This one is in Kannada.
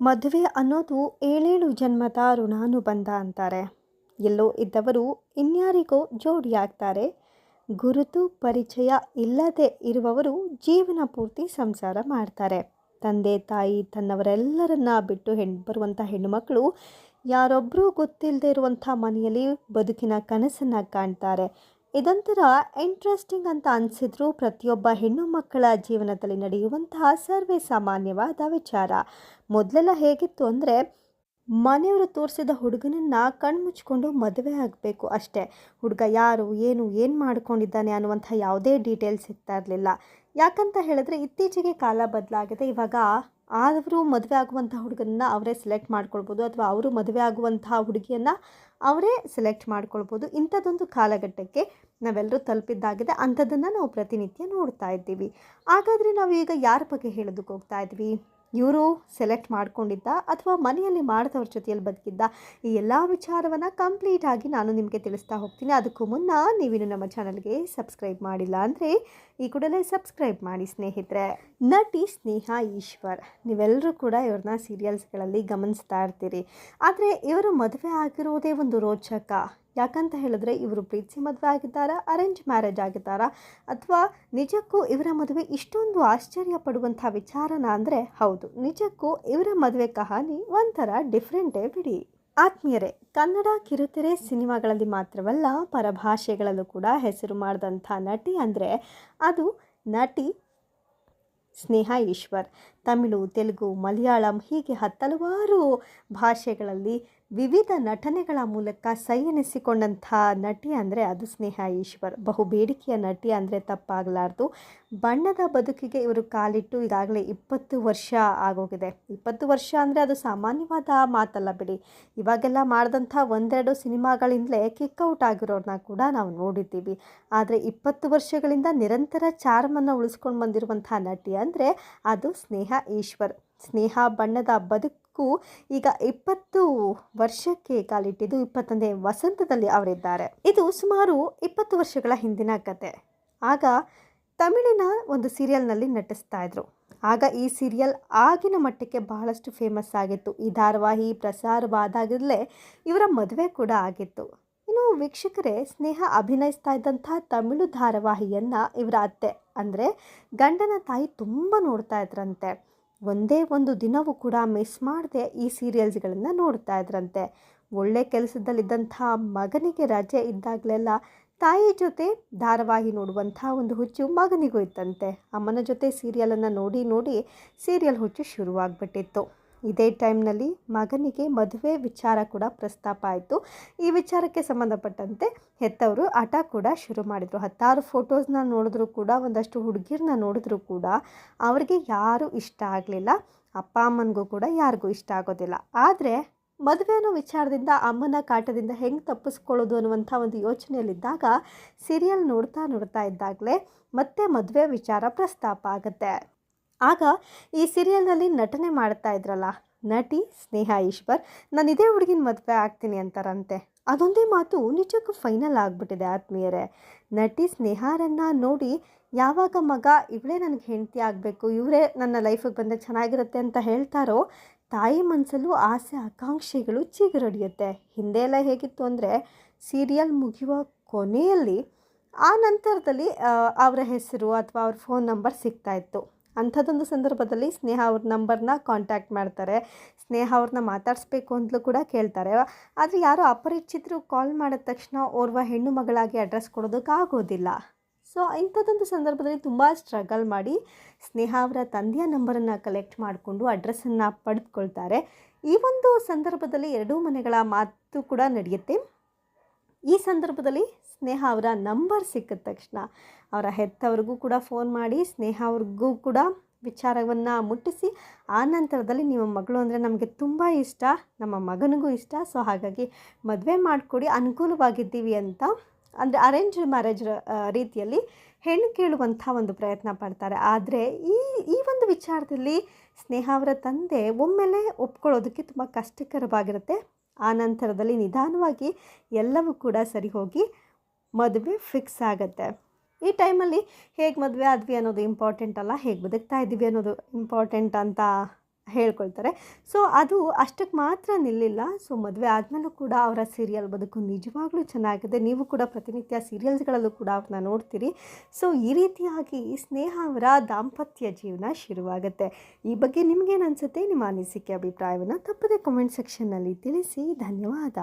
ಮದುವೆ ಅನ್ನೋದು ಏಳೇಳು ಜನ್ಮದ ಋಣಾನುಬಂಧ ಅಂತಾರೆ. ಎಲ್ಲೋ ಇದ್ದವರು ಇನ್ಯಾರಿಗೋ ಜೋಡಿಯಾಗ್ತಾರೆ ಗುರುತು ಪರಿಚಯ ಇಲ್ಲದೆ ಇರುವವರು ಜೀವನ ಪೂರ್ತಿ ಸಂಸಾರ ಮಾಡ್ತಾರೆ. ತಂದೆ, ತಾಯಿ ತನ್ನವರೆಲ್ಲರನ್ನ ಬಿಟ್ಟು ಹೆಣ್ಣು ಬರುವಂಥ ಹೆಣ್ಣುಮಕ್ಕಳು ಯಾರೊಬ್ಬರೂ ಗೊತ್ತಿಲ್ಲದೆ ಇರುವಂಥ ಮನೆಯಲ್ಲಿ ಬದುಕಿನ ಕನಸನ್ನು ಕಾಣ್ತಾರೆ. ಇದೊಂಥರ ಇಂಟ್ರೆಸ್ಟಿಂಗ್ ಅಂತ ಅನಿಸಿದ್ರು ಪ್ರತಿಯೊಬ್ಬ ಹೆಣ್ಣು ಮಕ್ಕಳ ಜೀವನದಲ್ಲಿ ನಡೆಯುವಂತಹ ಸರ್ವೇ ಸಾಮಾನ್ಯವಾದ ವಿಚಾರ. ಮೊದಲೆಲ್ಲ ಹೇಗಿತ್ತು ಅಂದರೆ ಮನೆಯವರು ತೋರಿಸಿದ ಹುಡುಗನನ್ನು ಕಣ್ಮುಚ್ಕೊಂಡು ಮದುವೆ ಆಗಬೇಕು ಅಷ್ಟೇ. ಹುಡುಗ ಯಾರು, ಏನು ಏನು ಮಾಡ್ಕೊಂಡಿದ್ದಾನೆ ಅನ್ನುವಂಥ ಯಾವುದೇ ಡೀಟೇಲ್ಸ್ ಸಿಗ್ತಾ ಇರಲಿಲ್ಲ. ಯಾಕಂತ ಹೇಳಿದ್ರೆ ಇತ್ತೀಚೆಗೆ ಕಾಲ ಬದಲಾಗಿದೆ. ಇವಾಗ ಅವರು ಮದುವೆ ಆಗುವಂಥ ಹುಡುಗನನ್ನ ಅವರೇ ಸೆಲೆಕ್ಟ್ ಮಾಡ್ಕೊಳ್ಬೋದು ಅಥವಾ ಅವರು ಮದುವೆ ಆಗುವಂಥ ಹುಡುಗಿಯನ್ನು ಅವರೇ ಸೆಲೆಕ್ಟ್ ಮಾಡ್ಕೊಳ್ಬೋದು. ಇಂಥದ್ದೊಂದು ಕಾಲಘಟ್ಟಕ್ಕೆ ನಾವೆಲ್ಲರೂ ತಲುಪಿದ್ದಾಗಿದೆ. ಅಂಥದ್ದನ್ನು ನಾವು ಪ್ರತಿನಿತ್ಯ ನೋಡ್ತಾ ಇದ್ದೀವಿ. ಹಾಗಾದರೆ ನಾವು ಈಗ ಯಾರ ಬಗ್ಗೆ ಹೇಳೋದಕ್ಕೆ ಹೋಗ್ತಾ ಇದ್ವಿ ಇವರು ಸೆಲೆಕ್ಟ್ ಮಾಡಿಕೊಂಡಿದ್ದ ಅಥವಾ ಮನೆಯಲ್ಲಿ ಮಾಡಿದವ್ರ ಜೊತೆಯಲ್ಲಿ ಬದುಕಿದ್ದ ಈ ಎಲ್ಲ ವಿಚಾರವನ್ನು ಕಂಪ್ಲೀಟಾಗಿ ನಾನು ನಿಮಗೆ ತಿಳಿಸ್ತಾ ಹೋಗ್ತೀನಿ. ಅದಕ್ಕೂ ಮುನ್ನ ನೀವಿನ್ನು ನಮ್ಮ ಚಾನಲ್ಗೆ ಸಬ್ಸ್ಕ್ರೈಬ್ ಮಾಡಿಲ್ಲ ಅಂದರೆ ಈ ಕೂಡಲೇ ಸಬ್ಸ್ಕ್ರೈಬ್ ಮಾಡಿ ಸ್ನೇಹಿತರೆ. ನಟಿ ಸ್ನೇಹ ಈಶ್ವರ್ ನೀವೆಲ್ಲರೂ ಕೂಡ ಇವ್ರನ್ನ ಸೀರಿಯಲ್ಸ್ಗಳಲ್ಲಿ ಗಮನಿಸ್ತಾ ಇರ್ತೀರಿ. ಆದರೆ ಇವರು ಮದುವೆ ಆಗಿರೋದೇ ಒಂದು ರೋಚಕ. ಯಾಕಂತ ಹೇಳಿದ್ರೆ ಇವರು ಪ್ರೀತಿ ಮದುವೆ ಆಗಿದ್ದಾರಾ ಅರೇಂಜ್ ಮ್ಯಾರೇಜ್ ಆಗಿದ್ದಾರಾ, ಅಥವಾ ನಿಜಕ್ಕೂ ಇವರ ಮದುವೆ ಇಷ್ಟೊಂದು ಆಶ್ಚರ್ಯ ಪಡುವಂಥ ವಿಚಾರನ ಅಂದರೆ ಹೌದು. ನಿಜಕ್ಕೂ ಇವರ ಮದುವೆ ಕಹಾನಿ ಒಂಥರ ಡಿಫ್ರೆಂಟೇ ಬಿಡಿ. ಆತ್ಮೀಯರೇ, ಕನ್ನಡ ಕಿರುತೆರೆ ಸಿನಿಮಾಗಳಲ್ಲಿ ಮಾತ್ರವಲ್ಲ, ಪರಭಾಷೆಗಳಲ್ಲೂ ಕೂಡ ಹೆಸರು ಮಾಡಿದಂಥ ನಟಿ ಅಂದರೆ ಅದು ನಟಿ ಸ್ನೇಹ ಈಶ್ವರ್. ತಮಿಳು, ತೆಲುಗು, ಮಲಯಾಳಂ ಹೀಗೆ ಹತ್ತಲವಾರು ಭಾಷೆಗಳಲ್ಲಿ ವಿವಿಧ ನಟನೆಗಳ ಮೂಲಕ ಸೈ ಎನಿಸಿಕೊಂಡಂಥ ನಟಿ ಅಂದರೆ ಅದು ಸ್ನೇಹ ಈಶ್ವರ್. ಬಹು ಬೇಡಿಕೆಯ ನಟಿ ಅಂದರೆ ತಪ್ಪಾಗಲಾರ್ದು. ಬಣ್ಣದ ಬದುಕಿಗೆ ಇವರು ಕಾಲಿಟ್ಟು ಈಗಾಗಲೇ ಇಪ್ಪತ್ತು ವರ್ಷ ಆಗೋಗಿದೆ. ಇಪ್ಪತ್ತು ವರ್ಷ ಅಂದರೆ ಅದು ಸಾಮಾನ್ಯವಾದ ಮಾತಲ್ಲ ಬಿಡಿ. ಇವಾಗೆಲ್ಲ ಮಾಡಿದಂಥ ಒಂದೆರಡು ಸಿನಿಮಾಗಳಿಂದಲೇ ಕಿಕ್ಔಟ್ ಆಗಿರೋರನ್ನ ಕೂಡ ನಾವು ನೋಡಿದ್ದೀವಿ. ಆದರೆ ಇಪ್ಪತ್ತು ವರ್ಷಗಳಿಂದ ನಿರಂತರ ಚಾರ್ಮನ್ನು ಉಳಿಸ್ಕೊಂಡು ಬಂದಿರುವಂಥ ನಟಿ ಅಂದರೆ ಅದು ಸ್ನೇಹ ಈಶ್ವರ್. ಸ್ನೇಹ ಬಣ್ಣದ ಬದುಕು ಈಗ ಇಪ್ಪತ್ತು ವರ್ಷಕ್ಕೆ ಕಾಲಿಟ್ಟಿದ್ದು ಇಪ್ಪತ್ತೊಂದೇ ವಸಂತದಲ್ಲಿ ಅವರಿದ್ದಾರೆ. ಇದು ಸುಮಾರು ಇಪ್ಪತ್ತು ವರ್ಷಗಳ ಹಿಂದಿನ ಕತೆ. ಆಗ ತಮಿಳಿನ ಒಂದು ಸೀರಿಯಲ್ನಲ್ಲಿ ನಟಿಸ್ತಾ ಇದ್ರು. ಆಗ ಈ ಸೀರಿಯಲ್ ಆಗಿನ ಮಟ್ಟಕ್ಕೆ ಬಹಳಷ್ಟು ಫೇಮಸ್ ಆಗಿತ್ತು. ಈ ಧಾರಾವಾಹಿ ಪ್ರಸಾರವಾದಾಗಲೇ ಇವರ ಮದುವೆ ಕೂಡ ಆಗಿತ್ತು. ವೀಕ್ಷಕರೇ, ಸ್ನೇಹ ಅಭಿನಯಿಸ್ತಾ ಇದ್ದಂಥ ತಮಿಳು ಧಾರಾವಾಹಿಯನ್ನು ಇವರ ಅತ್ತೆ, ಅಂದರೆ ಗಂಡನ ತಾಯಿ ತುಂಬ ನೋಡ್ತಾ ಇದ್ರಂತೆ. ಒಂದೇ ಒಂದು ದಿನವೂ ಕೂಡ ಮಿಸ್ ಮಾಡದೆ ಈ ಸೀರಿಯಲ್ಸ್ಗಳನ್ನು ನೋಡ್ತಾ ಇದ್ರಂತೆ. ಒಳ್ಳೆ ಕೆಲಸದಲ್ಲಿದ್ದಂಥ ಮಗನಿಗೆ ರಜೆ ಇದ್ದಾಗಲೆಲ್ಲ ತಾಯಿ ಜೊತೆ ಧಾರಾವಾಹಿ ನೋಡುವಂಥ ಒಂದು ಹುಚ್ಚು ಮಗನಿಗೂ ಇತ್ತಂತೆ. ಅಮ್ಮನ ಜೊತೆ ಸೀರಿಯಲನ್ನು ನೋಡಿ ನೋಡಿ ಸೀರಿಯಲ್ ಹುಚ್ಚು ಶುರುವಾಗ್ಬಿಟ್ಟಿತ್ತು. ಇದೇ ಟೈಮ್ನಲ್ಲಿ ಮಗನಿಗೆ ಮದುವೆ ವಿಚಾರ ಕೂಡ ಪ್ರಸ್ತಾಪ ಆಯಿತು. ಈ ವಿಚಾರಕ್ಕೆ ಸಂಬಂಧಪಟ್ಟಂತೆ ಹೆತ್ತವರು ಆಟ ಕೂಡ ಶುರು ಮಾಡಿದರು. ಹತ್ತಾರು ಫೋಟೋಸ್ನ ನೋಡಿದ್ರು ಕೂಡ, ಒಂದಷ್ಟು ಹುಡುಗಿರನ್ನ ನೋಡಿದ್ರು ಕೂಡ ಅವ್ರಿಗೆ ಯಾರೂ ಇಷ್ಟ ಆಗಲಿಲ್ಲ. ಅಪ್ಪ ಅಮ್ಮನಿಗೂ ಕೂಡ ಯಾರಿಗೂ ಇಷ್ಟ ಆಗೋದಿಲ್ಲ. ಆದರೆ ಮದುವೆ ಅನ್ನೋ ವಿಚಾರದಿಂದ, ಅಮ್ಮನ ಕಾಟದಿಂದ ಹೆಂಗೆ ತಪ್ಪಿಸ್ಕೊಳ್ಳೋದು ಅನ್ನುವಂಥ ಒಂದು ಯೋಚನೆಯಲ್ಲಿದ್ದಾಗ ಸೀರಿಯಲ್ ನೋಡ್ತಾ ನೋಡ್ತಾ ಇದ್ದಾಗಲೇ ಮತ್ತೆ ಮದುವೆ ವಿಚಾರ ಪ್ರಸ್ತಾಪ ಆಗುತ್ತೆ. ಆಗ ಈ ಸೀರಿಯಲ್ನಲ್ಲಿ ನಟನೆ ಮಾಡ್ತಾ ಇದ್ರಲ್ಲ, ನಟಿ ಸ್ನೇಹ ಈಶ್ವರ್, ನಾನು ಇದೇ ಹುಡುಗಿನ ಮದುವೆ ಆಗ್ತೀನಿ ಅಂತಾರಂತೆ. ಅದೊಂದೇ ಮಾತು ನಿಜಕ್ಕೂ ಫೈನಲ್ ಆಗಿಬಿಟ್ಟಿದೆ ಆತ್ಮೀಯರೇ. ನಟಿ ಸ್ನೇಹಾರನ್ನು ನೋಡಿ, ಯಾವಾಗ ಮಗ ಇವಳೇ ನನಗೆ ಹೆಂಡತಿ ಆಗಬೇಕು ಇವರೇ ನನ್ನ ಲೈಫಿಗೆ ಬಂದರೆ ಚೆನ್ನಾಗಿರುತ್ತೆ ಅಂತ ಹೇಳ್ತಾರೋ, ತಾಯಿ ಮನಸ್ಸಲ್ಲೂ ಆಸೆ, ಆಕಾಂಕ್ಷೆಗಳು ಚಿಗುರಡಿಯುತ್ತೆ. ಹಿಂದೆ ಎಲ್ಲ ಹೇಗಿತ್ತು ಅಂದರೆ ಸೀರಿಯಲ್ ಮುಗಿಯುವ ಕೊನೆಯಲ್ಲಿ ಆ ನಂತರದಲ್ಲಿ ಅವರ ಹೆಸರು ಅಥವಾ ಅವ್ರ ಫೋನ್ ನಂಬರ್ ಸಿಗ್ತಾ ಇತ್ತು. ಅಂಥದ್ದೊಂದು ಸಂದರ್ಭದಲ್ಲಿ ಸ್ನೇಹ ಅವ್ರ ನಂಬರ್ನ ಕಾಂಟ್ಯಾಕ್ಟ್ ಮಾಡ್ತಾರೆ. ಸ್ನೇಹ ಅವ್ರನ್ನ ಮಾತಾಡಿಸ್ಬೇಕು ಅಂತಲೂ ಕೂಡ ಕೇಳ್ತಾರೆ. ಆದರೆ ಯಾರೋ ಅಪರಿಚಿತರು ಕಾಲ್ ಮಾಡಿದ ತಕ್ಷಣ ಓರ್ವ ಹೆಣ್ಣು ಮಗಳಾಗಿ ಅಡ್ರೆಸ್ ಕೊಡೋದಕ್ಕಾಗೋದಿಲ್ಲ ಸೊ ಇಂಥದ್ದೊಂದು ಸಂದರ್ಭದಲ್ಲಿ ತುಂಬ ಸ್ಟ್ರಗಲ್ ಮಾಡಿ ಸ್ನೇಹ ಅವರ ತಂದೆಯ ನಂಬರನ್ನು ಕಲೆಕ್ಟ್ ಮಾಡಿಕೊಂಡು ಅಡ್ರೆಸ್ಸನ್ನು ಪಡೆದುಕೊಳ್ತಾರೆ. ಈ ಒಂದು ಸಂದರ್ಭದಲ್ಲಿ ಎರಡೂ ಮನೆಗಳ ಮಾತು ಕೂಡ ನಡೆಯುತ್ತೆ. ಈ ಸಂದರ್ಭದಲ್ಲಿ ಸ್ನೇಹ ಅವರ ನಂಬರ್ ಸಿಕ್ಕಿದ ತಕ್ಷಣ ಅವರ ಹೆತ್ತವ್ರಿಗೂ ಕೂಡ ಫೋನ್ ಮಾಡಿ ಸ್ನೇಹ ಅವ್ರಿಗೂ ಕೂಡ ವಿಚಾರವನ್ನು ಮುಟ್ಟಿಸಿ, ಆ ನಂತರದಲ್ಲಿ ನಿಮ್ಮ ಮಗಳು ಅಂದರೆ ನಮಗೆ ತುಂಬ ಇಷ್ಟ, ನಮ್ಮ ಮಗನಿಗೂ ಇಷ್ಟ. ಸೊ ಹಾಗಾಗಿ ಮದುವೆ ಮಾಡಿಕೊಡಿ, ಅನುಕೂಲವಾಗಿದ್ದೀವಿ ಅಂತ ಅಂದರೆ ಅರೇಂಜ್ ಮ್ಯಾರೇಜ್ ರೀತಿಯಲ್ಲಿ ಹೆಣ್ಣು ಕೇಳುವಂಥ ಒಂದು ಪ್ರಯತ್ನ ಪಡ್ತಾರೆ. ಆದರೆ ಈ ಈ ಒಂದು ವಿಚಾರದಲ್ಲಿ ಸ್ನೇಹ ಅವರ ತಂದೆ ಒಮ್ಮೆಲೆ ಒಪ್ಕೊಳ್ಳೋದಕ್ಕೆ ತುಂಬ ಕಷ್ಟಕರವಾಗಿರುತ್ತೆ. ಆ ನಂತರದಲ್ಲಿ ನಿಧಾನವಾಗಿ ಎಲ್ಲವೂ ಕೂಡ ಸರಿ ಹೋಗಿ ಮದುವೆ ಫಿಕ್ಸ್ ಆಗುತ್ತೆ. ಈ ಟೈಮಲ್ಲಿ ಹೇಗೆ ಮದುವೆ ಆದ್ವಿ ಅನ್ನೋದು ಇಂಪಾರ್ಟೆಂಟ್ ಅಲ್ಲ? ಹೇಗೆ ಬದುಕ್ತಾ ಇದ್ದೀವಿ ಅನ್ನೋದು ಇಂಪಾರ್ಟೆಂಟ್ ಅಂತ ಹೇಳ್ಕೊಳ್ತಾರೆ. ಸೊ ಅದು ಅಷ್ಟಕ್ಕೆ ಮಾತ್ರ ನಿಲ್ಲಿಲ್ಲ. ಸೊ ಮದುವೆ ಆದಮೇಲೂ ಕೂಡ ಅವರ ಸೀರಿಯಲ್ ಬದುಕು ನಿಜವಾಗ್ಲೂ ಚೆನ್ನಾಗಿದೆ. ನೀವು ಕೂಡ ಪ್ರತಿನಿತ್ಯ ಸೀರಿಯಲ್ಸ್ಗಳಲ್ಲೂ ಕೂಡ ಅವ್ರನ್ನ ನೋಡ್ತೀರಿ. ಸೊ ಈ ರೀತಿಯಾಗಿ ಸ್ನೇಹ ಅವರ ದಾಂಪತ್ಯ ಜೀವನ ಶುರುವಾಗುತ್ತೆ. ಈ ಬಗ್ಗೆ ನಿಮಗೇನು ಅನಿಸುತ್ತೆ? ನಿಮ್ಮ ಅನಿಸಿಕೆ, ಅಭಿಪ್ರಾಯವನ್ನು ತಪ್ಪದೆ ಕಮೆಂಟ್ ಸೆಕ್ಷನ್ನಲ್ಲಿ ತಿಳಿಸಿ. ಧನ್ಯವಾದ.